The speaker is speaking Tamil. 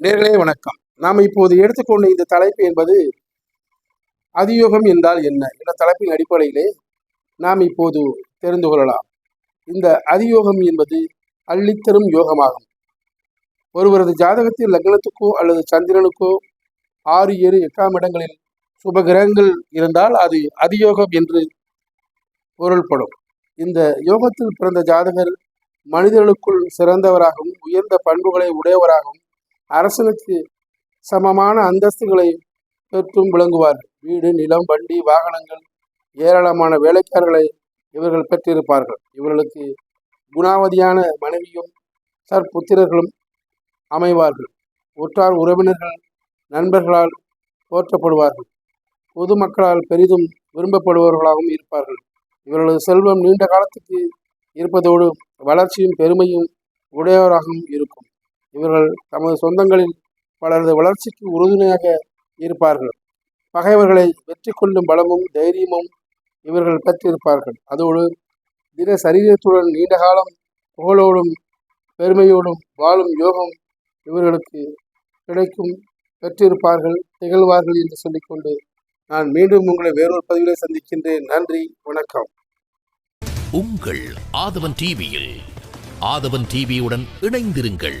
நேர்களே வணக்கம். நாம் இப்போது எடுத்துக்கொண்ட இந்த தலைப்பு என்பது அதியோகம் என்றால் என்ன? என்ற தலைப்பின் அடிப்படையிலே நாம் இப்போது தெரிந்து கொள்ளலாம். இந்த அதியோகம் என்பது அள்ளித்தரும் யோகமாகும். ஒருவரது ஜாதகத்தில் லக்னத்துக்கோ அல்லது சந்திரனுக்கோ ஆறு ஏழு எட்டாம் இடங்களில் சுப கிரகங்கள் இருந்தால் அது அதியோகம் என்று பொருள்படும். இந்த யோகத்தில் பிறந்த ஜாதகர் மனிதர்களுக்குள் சிறந்தவராகவும் உயர்ந்த பண்புகளை உடையவராகவும் அரசனுக்கு சமமான அந்தஸ்துகளை பெற்றும் விளங்குவார்கள் வீடு நிலம் வண்டி வாகனங்கள் ஏராளமான வேலைக்காரர்களை இவர்கள் பெற்றிருப்பார்கள். இவர்களுக்கு குணாவதியான மனைவியும் சற்புத்திரர்களும் அமைவார்கள். உற்றார் உறவினர்கள் நண்பர்களால் போற்றப்படுவார்கள். பொதுமக்களால் பெரிதும் விரும்பப்படுபவர்களாகவும் இருப்பார்கள். இவர்களது செல்வம் நீண்ட காலத்துக்கு இருப்பதோடு வளர்ச்சியும் பெருமையும் உடையவராகவும் இருக்கும். இவர்கள் தமது சொந்தங்களில் பலரது வளர்ச்சிக்கு உறுதுணையாக இருப்பார்கள். பகைவர்களை வெற்றி கொள்ளும் பலமும் தைரியமும் இவர்கள் பெற்றிருப்பார்கள். அதோடு தின சரீரத்துடன் நீண்ட காலம் புகழோடும் பெருமையோடும் வாழும் யோகம் இவர்களுக்கு கிடைக்கும் பெற்றிருப்பார்கள் திகழ்வார்கள் என்று சொல்லிக்கொண்டு நான் மீண்டும் உங்களை வேறொரு பதிவிலே சந்திக்கின்றேன். நன்றி வணக்கம். உங்கள் ஆதவன் டிவியில் ஆதவன் டிவியுடன் இணைந்திருங்கள்.